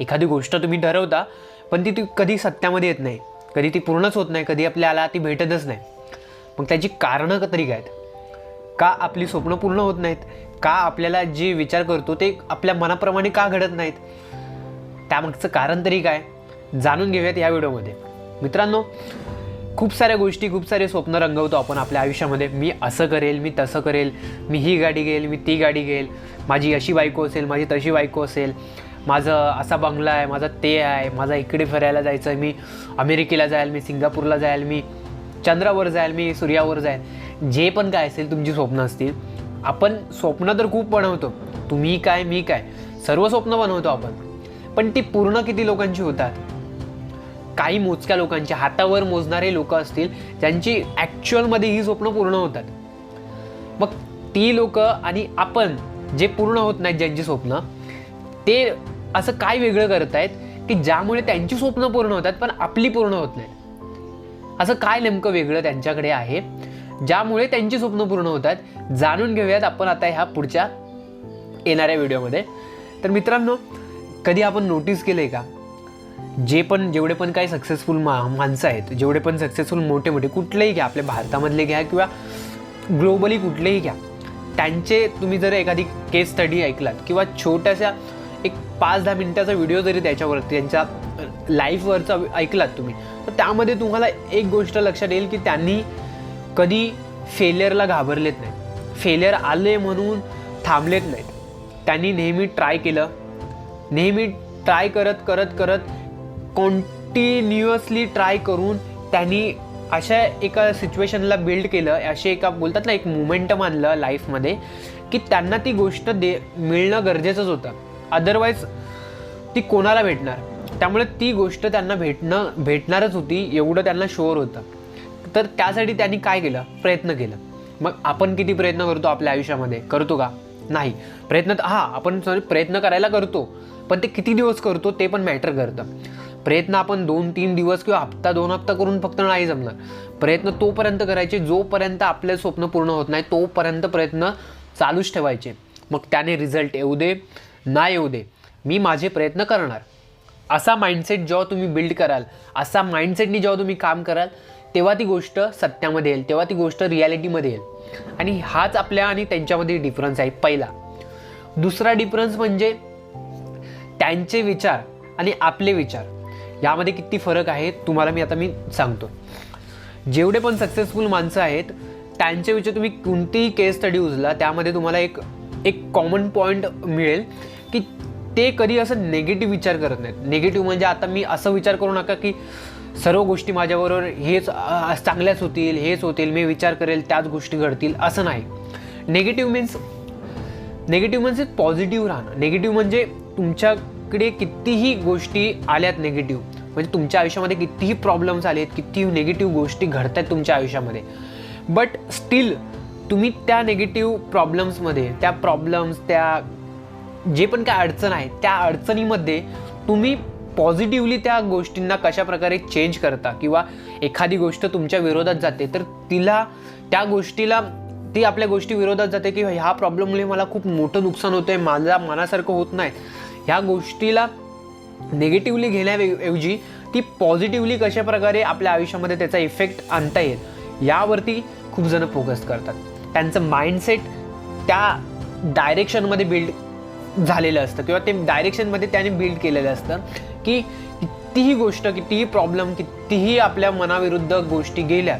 एखादी गोष्ट तुम्ही ठरवता पण ती ती कधी सत्यामध्ये येत नाही. कधी ती पूर्णच होत नाही कधी आपल्याला ती भेटतच नाही. मग त्याची कारणं तरी काय आहेत? का आपली स्वप्न पूर्ण होत नाहीत? का आपल्याला जे विचार करतो ते आपल्या मनाप्रमाणे का घडत नाहीत? त्यामागचं कारण तरी काय? जाणून घेऊयात या व्हिडिओमध्ये. मित्रांनो खूप साऱ्या गोष्टी खूप सारे स्वप्न रंगवतो आपण आपल्या आयुष्यामध्ये. मी असं करेल मी तसं करेल मी ही गाडी घेईल मी ती गाडी घेईल माझी अशी बायको असेल माझी तशी बायको असेल. माझं असा बंगला आहे माझा ते आहे माझा इकडे फिरायला जायचं आहे मी अमेरिकेला जाईल मी सिंगापूरला जाईल मी चंद्रावर जाईल मी सूर्यावर जाईल. जे पण काय असेल तुमची स्वप्न असतील आपण स्वप्न तर खूप बनवतो. तुम्ही काय मी काय सर्व स्वप्न बनवतो आपण. पण ती पूर्ण किती लोकांची होतात? काही मोजक्या लोकांची हातावर मोजणारे लोक असतील ज्यांची ॲक्च्युअलमध्ये ही स्वप्न पूर्ण होतात. मग ती लोक आणि आपण जे पूर्ण होत नाहीत ज्यांची स्वप्न ते असं काय वेगळं करतायत की ज्यामुळे त्यांची स्वप्न पूर्ण होतात पण आपली पूर्ण होत नाही. असं काय नेमकं वेगळं त्यांच्याकडे आहे? ज्यामुळे त्यांची स्वप्न पूर्ण होतात जाणून घेऊयात आपण आता ह्या पुढच्या येणाऱ्या व्हिडिओमध्ये. तर मित्रांनो कधी आपण नोटीस केलं आहे का? जे पण जेवढे पण काही सक्सेसफुल मा माणसं आहेत जेवढे पण सक्सेसफुल मोठे मोठे कुठलेही घ्या आपल्या भारतामधले घ्या किंवा ग्लोबली कुठलेही घ्या त्यांचे तुम्ही जर एखादी केस स्टडी ऐकलात किंवा छोट्याशा एक पाच दहा मिनिटाचा व्हिडिओ जरी त्याच्यावरती त्यांच्या लाईफवरचा ऐकलात तुम्ही तर त्यामध्ये तुम्हाला एक गोष्ट लक्षात येईल की त्यांनी कधी फेलियरला घाबरलेत नाही फेलियर आले म्हणून थांबलेत नाहीत. त्यांनी नेहमी ट्राय केलं. नेहमी ट्राय करत करत करत कॉन्टिन्युअसली ट्राय करून त्यांनी अशा एका सिच्युएशनला बिल्ड केलं असे एका बोलतात ना एक मुमेंटम आणलं लाईफमध्ये की त्यांना ती गोष्ट दे मिळणं गरजेचंच होतं. अदरवाईज ती कोणाला भेटणार? त्यामुळे ती गोष्ट त्यांना भेटणं भेटणारच होती एवढं त्यांना शोअर होतं. तर त्यासाठी त्यांनी काय केलं? प्रयत्न केलं. मग आपण किती प्रयत्न करतो आपल्या आयुष्यामध्ये? करतो का? नाही. प्रयत्न हां आपण सॉरी प्रयत्न करायला करतो. पण ते किती दिवस करतो ते पण मॅटर करतं. प्रयत्न आपण दोन तीन दिवस किंवा हप्ता दोन हप्ता करून फक्त नाही जमणार. प्रयत्न तोपर्यंत करायचे जोपर्यंत आपले स्वप्न पूर्ण होत नाही तोपर्यंत प्रयत्न चालूच ठेवायचे. मग त्याने रिझल्ट येऊ दे. ना येऊ दे. मी माझे प्रयत्न करणार. असा माइंडसेट जेव्हा तुम्ही बिल्ड कराल असा माइंडसेटनी जेव्हा तुम्ही काम कराल तेव्हा ती गोष्ट सत्यामध्ये येईल तेव्हा ती गोष्ट रियालिटीमध्ये येईल. आणि हाच आपल्या आणि त्यांच्यामध्ये डिफरन्स आहे पहिला. दुसरा डिफरन्स म्हणजे त्यांचे विचार आणि आपले विचार. यामध्ये किती फरक आहे तुम्हाला मी आता मी सांगतो. जेवढे पण सक्सेसफुल माणसं आहेत त्यांच्या विचार तुम्ही कोणतीही केस स्टडी उचला त्यामध्ये तुम्हाला एक एक कॉमन पॉईंट मिळेल. की ते कधी असं नेगेटिव्ह विचार करत नाहीत. नेगेटिव्ह म्हणजे आता मी असं विचार करू नका की सर्व गोष्टी माझ्याबरोबर हेच चांगल्याच होतील हेच होतील मी विचार करेल त्याच गोष्टी घडतील असं नाही. नेगेटिव्ह मीन्स नेगेटिव्ह म्हणजे पॉझिटिव्ह राहणं. नेगेटिव्ह म्हणजे तुमच्याकडे कितीही गोष्टी आल्यात नेगेटिव्ह म्हणजे तुमच्या आयुष्यामध्ये कितीही प्रॉब्लेम्स आले आहेत कितीही नेगेटिव्ह गोष्टी घडत आहेत तुमच्या आयुष्यामध्ये. बट स्टील तुम्ही त्या नेगेटिव्ह प्रॉब्लेम्समध्ये त्या प्रॉब्लेम्स त्या जे पण काय अडचण आहे त्या अडचणीमध्ये तुम्ही पॉझिटिव्हली त्या गोष्टींना कशाप्रकारे चेंज करता? किंवा एखादी गोष्ट तुमच्या विरोधात जाते तर तिला त्या गोष्टीला ती आपल्या गोष्टी विरोधात जाते की ह्या प्रॉब्लेममुळे मला खूप मोठं नुकसान होतं आहे माझ्या मनासारखं होत नाही. ह्या गोष्टीला निगेटिव्हली घेण्याऐवजी ती पॉझिटिव्हली कशा प्रकारे आपल्या आयुष्यामध्ये त्याचा इफेक्ट आणता येईल यावरती खूप जण फोकस करतात. त्यांचं माइंडसेट त्या डायरेक्शनमध्ये बिल्ड झालेलं असतं किंवा ते डायरेक्शनमध्ये त्याने बिल्ड केलेलं असतं की कितीही गोष्ट कितीही प्रॉब्लेम कितीही आपल्या मनाविरुद्ध गोष्टी गेल्या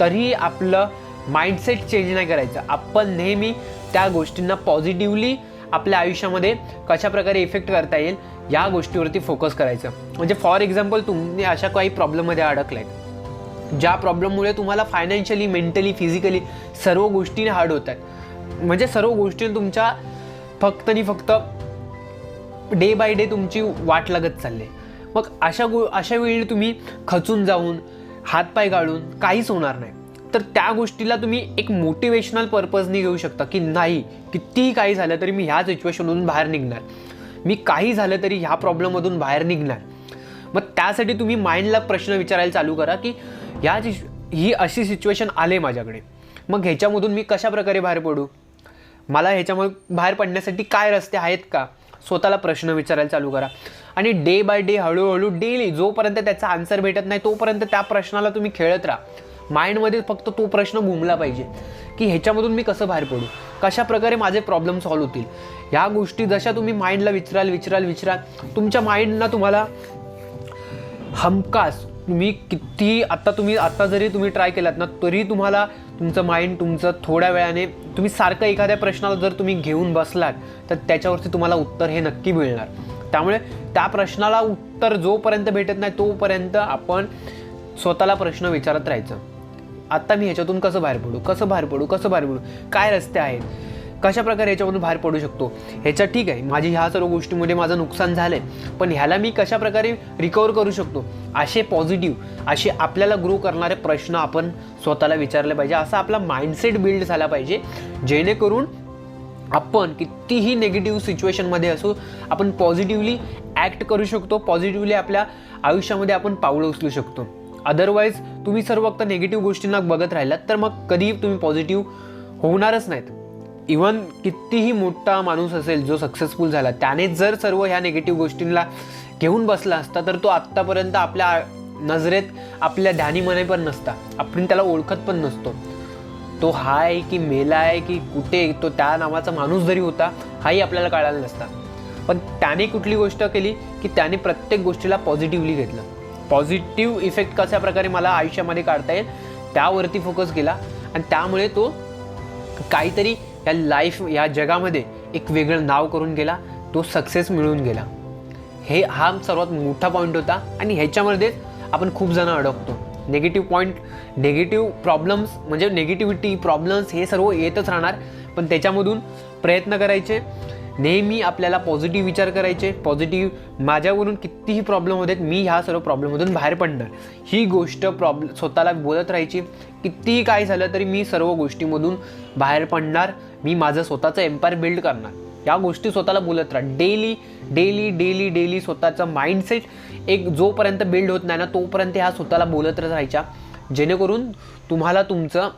तरीही आपलं माइंडसेट चेंज नाही करायचं. आपण नेहमी त्या गोष्टींना पॉझिटिव्हली आपल्या आयुष्यामध्ये कशा प्रकारे इफेक्ट करता येईल या गोष्टीवरती फोकस करायचं. म्हणजे फॉर एक्झाम्पल तुम्ही अशा काही प्रॉब्लेममध्ये अडकलायत ज्या प्रॉब्लेममुळे तुम्हाला फायनान्शियली मेंटली फिजिकली सर्व गोष्टी हार्ड होत आहेत. म्हणजे सर्व गोष्टी तुमच्या फक्त आणि फक्त डे बाय डे तुमची वाट लागत चालली. आहे. मग अशा गो अशा वेळी तुम्ही खचून जाऊन हातपाय गाळून काहीच होणार नाही. तर त्या गोष्टीला तुम्ही एक मोटिवेशनल पर्पजनी घेऊ शकता की नाही कितीही काही झालं तरी मी ह्या सिच्युएशनमधून बाहेर निघणार. मी काही झालं तरी ह्या प्रॉब्लेममधून बाहेर निघणार. मग त्यासाठी तुम्ही माइंडला प्रश्न विचारायला चालू करा की ह्या ही अशी सिच्युएशन आले माझ्याकडे. मग ह्याच्यामधून मी कशाप्रकारे बाहेर पडू? मला ह्याच्यामुळे बाहेर पडण्यासाठी काय रस्ते आहेत का? स्वतःला प्रश्न विचारायला चालू करा. आणि डे बाय डे हळूहळू डेली जोपर्यंत त्याचा आन्सर भेटत नाही तोपर्यंत त्या प्रश्नाला तुम्ही खेळत राहा. माइंडमध्ये फक्त तो प्रश्न घुमला पाहिजे की ह्याच्यामधून मी कसं बाहेर पडू? कशा प्रकारे माझे प्रॉब्लेम सॉल्व्ह होतील? ह्या गोष्टी जशा तुम्ही माइंडला विचाराल विचाराल विचाराल तुमच्या माइंडना तुम्हाला हमखास तुम्ही किती आत्ता तुम्ही आत्ता जरी तुम्ही ट्राय केलात ना तरी तुम्हाला तुमचं माइंड तुमचं थोड्या वेळाने तुम्ही सारखं एखाद्या प्रश्नाला जर तुम्ही घेऊन बसलात तर त्याच्यावरती तुम्हाला उत्तर हे नक्की मिळणार. त्यामुळे त्या प्रश्नाला उत्तर जोपर्यंत भेटत नाही तोपर्यंत आपण स्वतःला प्रश्न विचारत राहायचं. आत्ता मी ह्याच्यातून कसं बाहेर पडू? कसं बाहेर पडू? कसं बाहेर पडू? काय रस्ते आहेत? कशा प्रकारे ह्याच्यामधून बाहेर पडू शकतो? ह्याच्या ठीक आहे. माझी ह्या सर्व गोष्टीमध्ये माझं नुकसान झालं आहे पण ह्याला मी कशा प्रकारे रिकवर करू शकतो? असे पॉझिटिव्ह असे आपल्याला ग्रो करणारे प्रश्न आपण स्वतःला विचारले पाहिजे. असा आपला माइंडसेट बिल्ड झाला पाहिजे. जेणेकरून आपण कितीही निगेटिव्ह सिच्युएशनमध्ये असू आपण पॉझिटिव्हली ॲक्ट करू शकतो. पॉझिटिव्हली आपल्या आयुष्यामध्ये आपण पावलं उचलू शकतो. अदरवाईज तुम्ही सर्व फक्त निगेटिव्ह गोष्टींना बघत राहिलात तर मग कधीही तुम्ही पॉझिटिव्ह होणारच नाहीत. इवन कितीही मोठा माणूस असेल जो सक्सेसफुल झाला त्याने जर सर्व ह्या निगेटिव्ह गोष्टींना घेऊन बसला असता तर तो आत्तापर्यंत आपल्या नजरेत आपल्या ध्यानीमने पण नसता. आपण त्याला ओळखत पण नसतो. तो हाय की मेला आहे की कुठे तो त्या नावाचा माणूस जरी होता हाही आपल्याला कळायला नसता. पण त्याने कुठली गोष्ट केली की त्याने प्रत्येक गोष्टीला पॉझिटिव्हली घेतलं. पॉझिटिव्ह इफेक्ट कशा प्रकारे मला आयुष्यामध्ये काढता येईल त्यावरती फोकस केला. आणि त्यामुळे तो काहीतरी या लाईफ या जगामध्ये एक वेगळं नाव करून गेला तो सक्सेस मिळून गेला. हे हा सर्वात मोठा पॉईंट होता आणि ह्याच्यामध्येच आपण खूप जण अडकतो. नेगेटिव्ह पॉईंट नेगेटिव्ह प्रॉब्लेम्स म्हणजे नेगेटिव्हिटी प्रॉब्लेम्स हे सर्व येतच राहणार पण त्याच्यामधून प्रयत्न करायचे. नेहमी आपल्याला पॉझिटिव्ह विचार करायचे. पॉझिटिव्ह माझ्यावरून कितीही प्रॉब्लेम होते मी ह्या सर्व प्रॉब्लेममधून बाहेर पडणार. ही गोष्ट प्रॉब्लेम स्वतःला बोलत राहायची. कितीही काय झालं तरी मी सर्व गोष्टीमधून बाहेर पडणार. मी माझं स्वतःचं एम्पायर बिल्ड करणार. या गोष्टी स्वतःला बोलत राहा. डेली डेली डेली डेली स्वतःचं माइंडसेट एक जोपर्यंत बिल्ड होत नाही ना तोपर्यंत ह्या स्वतःला बोलत राहायच्या. जेणेकरून तुम्हाला तुमचं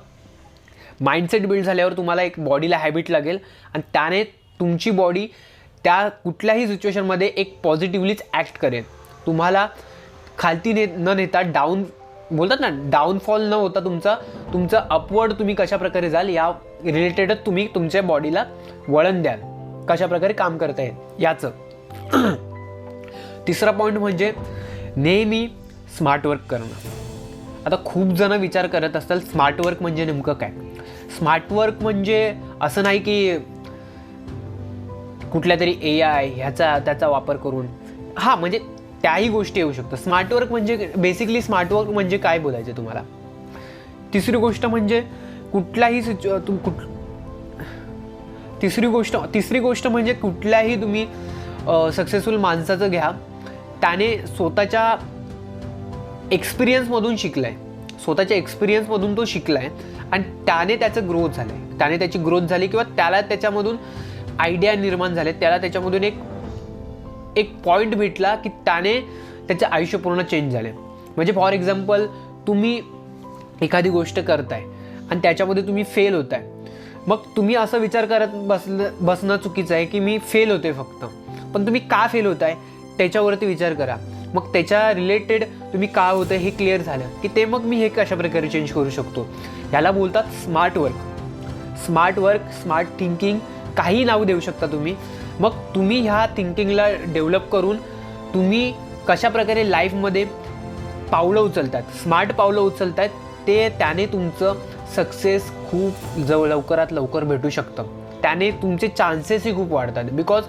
माइंडसेट बिल्ड झाल्यावर तुम्हाला एक बॉडीला हॅबिट लागेल आणि त्याने तुमची बॉडी त्या कुठल्याही सिच्युएशनमध्ये एक पॉझिटिव्हलीच ॲक्ट करेल. तुम्हाला खालती ने न नेता डाऊन बोलतात ना डाऊनफॉल न होता तुमचा तुमचं अपवर्ड तुम्ही कशाप्रकारे जाल या रिलेटेडच तुम्ही तुमच्या बॉडीला वळण द्याल. कशा प्रकारे काम करता येईल याचं. तिसरा पॉईंट म्हणजे नेहमी स्मार्ट वर्क करणं. आता खूप जण विचार करत असतात स्मार्ट वर्क म्हणजे नेमकं काय? स्मार्ट वर्क म्हणजे असं नाही की कुठल्या तरी ए आय ह्याचा त्याचा वापर करून. हां म्हणजे त्याही गोष्टी येऊ शकतात. स्मार्ट वर्क म्हणजे बेसिकली स्मार्ट वर्क म्हणजे काय बोलायचं तुम्हाला? तिसरी गोष्ट म्हणजे कुठलाही सिच्यु तुम कुठ तिसरी गोष्ट तिसरी गोष्ट म्हणजे कुठल्याही तुम्ही सक्सेसफुल माणसाचं घ्या. त्याने स्वतःच्या एक्सपिरियन्समधून शिकलाय. स्वतःच्या एक्सपिरियन्समधून तो शिकलाय. आणि त्याने त्याचं ग्रोथ झालं आहे त्याने त्याची ग्रोथ झाली किंवा त्याला त्याच्यामधून आयडिया निर्माण झाले. त्याला त्याच्यामधून एक एक पॉईंट भेटला की त्याने त्याचं आयुष्य पूर्ण चेंज झाले म्हणजे फॉर एक्झाम्पल तुम्ही एखादी गोष्ट करताय. आणि त्याच्यामध्ये तुम्ही फेल होत आहे मग तुम्ही असं विचार करत बसलं बसणं चुकीचं आहे की मी फेल होते फक्त. पण तुम्ही का फेल होत आहे त्याच्यावरती विचार करा. मग त्याच्या रिलेटेड तुम्ही का होतं हे क्लिअर झालं की ते मग मी हे कशा प्रकारे चेंज करू शकतो? ह्याला बोलतात smart work smart work smart thinking काही नाव देऊ शकता तुम्ही. मग तुम्ही ह्या थिंकिंगला डेव्हलप करून तुम्ही कशा प्रकारे लाईफमध्ये पावलं उचलतात स्मार्ट पावलं उचलतात ते त्याने तुमचं सक्सेस खूप जवळ लवकरात लवकर भेटू शकतं. त्याने तुमचे चान्सेसही खूप वाढतात. बिकॉज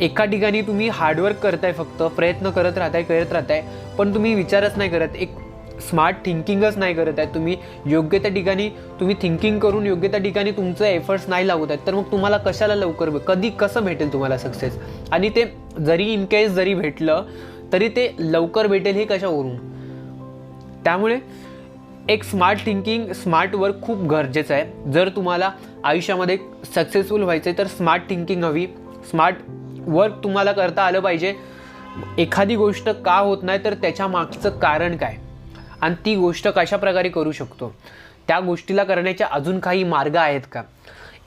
एका ठिकाणी तुम्ही हार्डवर्क करताय फक्त प्रयत्न करत राहताय करत राहताय पण तुम्ही विचारच नाही करत. एक स्मार्ट थिंकिंगच नाही करत आहे. तुम्ही योग्य त्या ठिकाणी तुम्ही थिंकिंग करून योग्य त्या ठिकाणी तुमचं एफर्ट्स नाही लागत आहेत. तर मग तुम्हाला कशाला लवकर कधी कसं भेटेल तुम्हाला सक्सेस आणि ते जरी इन केस जरी भेटलं तरी ते लवकर भेटेल हे कशावरून? त्यामुळे एक स्मार्ट थिंकिंग स्मार्ट वर्क खूप गरजेचं आहे. जर तुम्हाला आयुष्यामध्ये सक्सेसफुल व्हायचं आहे तर स्मार्ट थिंकिंग हवी. स्मार्ट वर्क तुम्हाला करता आलं पाहिजे. एखादी गोष्ट का होत नाही तर त्याच्या मागचं कारण काय? आणि ती गोष्ट कशा प्रकारे करू शकतो? त्या गोष्टीला करण्याचे अजून काही मार्ग आहेत का?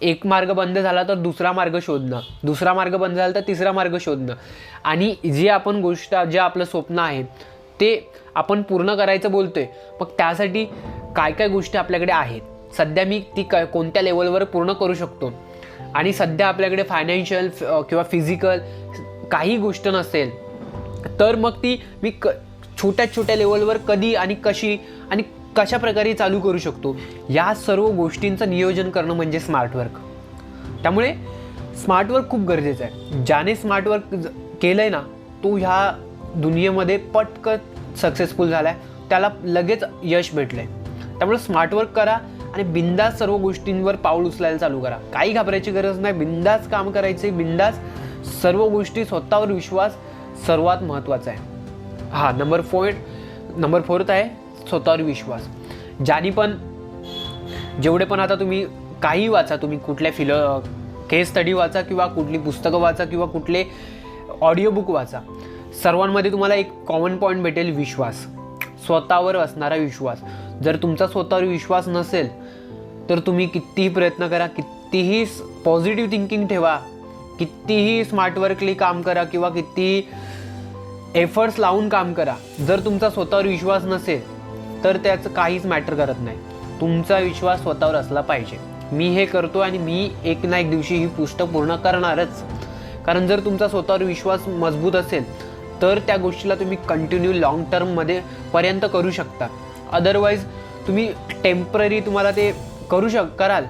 एक मार्ग बंद झाला तर दुसरा मार्ग शोधणं. दुसरा मार्ग बंद झाला तर तिसरा मार्ग शोधणं. आणि जे आपण गोष्ट जे आपलं स्वप्न आहे ते आपण पूर्ण करायचं बोलतोय मग त्यासाठी काय काय गोष्टी आपल्याकडे आहेत? सध्या मी ती क कोणत्या लेवलवर पूर्ण करू शकतो? आणि सध्या आपल्याकडे फायनान्शियल किंवा फिजिकल काही गोष्ट नसेल तर मग ती मी क छोट्या छोट्या लेवलवर कधी आणि कशी आणि कशा प्रकारे चालू करू शकतो? या सर्व गोष्टींचं नियोजन करणं म्हणजे स्मार्ट वर्क त्यामुळे स्मार्ट वर्क खूप गरजेचं आहे. ज्याने स्मार्ट वर्क केलं आहे ना तो ह्या दुनियेमध्ये पटकन सक्सेसफुल झाला आहे त्याला लगेच यश भेटलं आहे त्यामुळे स्मार्ट वर्क करा आणि बिंदास सर्व गोष्टींवर पाऊल उचलायला चालू करा. काही घाबरायची गरज नाही. बिंदास काम करायचे बिंदास सर्व गोष्टी स्वतःवर विश्वास सर्वात महत्त्वाचा आहे. हा नंबर फोर नंबर फोर्थ आहे स्वतःवर विश्वास. ज्यानी पण जेवढे पण आता तुम्ही काही वाचा तुम्ही कुठल्या फिल केस स्टडी वाचा किंवा कुठली पुस्तकं वाचा किंवा कुठले ऑडिओ बुक वाचा. सर्वांमध्ये तुम्हाला एक कॉमन पॉईंट भेटेल विश्वास. स्वतःवर असणारा विश्वास. जर तुमचा स्वतःवर विश्वास नसेल तर तुम्ही कितीही प्रयत्न करा कितीही पॉझिटिव्ह थिंकिंग ठेवा कितीही स्मार्ट वर्कली काम करा किंवा कितीही एफर्ट्स लावून काम करा जर तुमचा स्वतःवर विश्वास नसेल तर त्याचं काहीच मॅटर करत नाही. तुमचा विश्वास स्वतःवर असला पाहिजे. मी हे करतो आणि मी एक ना एक दिवशी ही पुष्ट पूर्ण करणारच. कारण जर तुमचा स्वतःवर विश्वास मजबूत असेल तर त्या गोष्टीला तुम्ही कंटिन्यू लॉंग टर्ममध्ये पर्यंत करू शकता. अदरवाईज तुम्ही टेंपररी तुम्हाला ते करू शक कराल.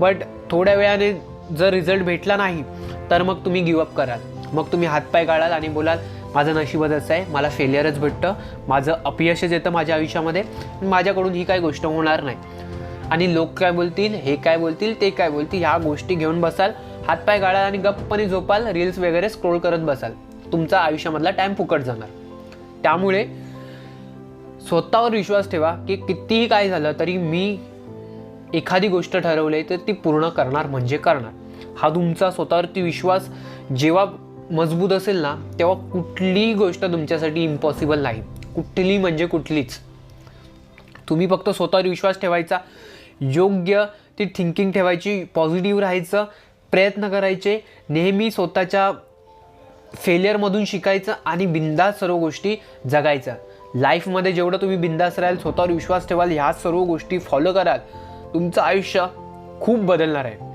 बट थोड्या वेळाने जर रिझल्ट भेटला नाही तर मग तुम्ही गिवअप कराल. मग तुम्ही हातपाय काढाल आणि बोलाल माझं नशीबच असं आहे मला फेलियरच भेटतं माझं अपयशच येतं माझ्या आयुष्यामध्ये माझ्याकडून ही काही गोष्ट होणार नाही. आणि लोक काय बोलतील हे काय बोलतील ते काय बोलतील ह्या गोष्टी घेऊन बसाल हातपाय काढाल आणि गप्पने झोपाल रील्स वगैरे स्क्रोल करत बसाल. तुमचा आयुष्यामधला टाईम फुकट जाणार. त्यामुळे स्वतःवर विश्वास ठेवा की कितीही काय झालं तरी मी एखादी गोष्ट ठरवली तर ती पूर्ण करणार म्हणजे करणार. हा तुमचा स्वतःवरती विश्वास जेव्हा मजबूत असेल ना तेव्हा कुठलीही गोष्ट तुमच्यासाठी इम्पॉसिबल नाही. कुठली म्हणजे कुठलीच. तुम्ही फक्त स्वतःवर विश्वास ठेवायचा योग्य ती थिंकिंग ठेवायची पॉझिटिव्ह राहायचं प्रयत्न करायचे नेहमी स्वतःच्या फेलियरमधून शिकायचं आणि बिंदास सर्व गोष्टी जगायचं. लाईफमध्ये जेवढं तुम्ही बिंदास राहाल स्वतःवर विश्वास ठेवाल ह्या सर्व गोष्टी फॉलो कराल तुमचं आयुष्य खूप बदलणार आहे.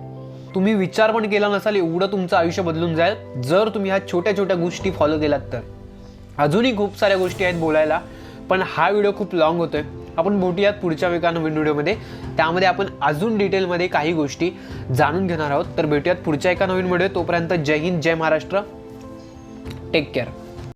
तुम्ही विचार पण केला नसाल एवढं तुमचं आयुष्य बदलून जाईल जर तुम्ही ह्या छोट्या छोट्या गोष्टी फॉलो केलात तर. अजूनही खूप साऱ्या गोष्टी आहेत बोलायला पण हा व्हिडिओ खूप लॉंग होतोय. आपण भेटूयात पुढच्या एका नवीन व्हिडिओमध्ये त्यामध्ये आपण अजून डिटेलमध्ये काही गोष्टी जाणून घेणार आहोत. तर भेटूयात पुढच्या एका नवीन व्हिडिओ तोपर्यंत जय हिंद जय महाराष्ट्र. Take care.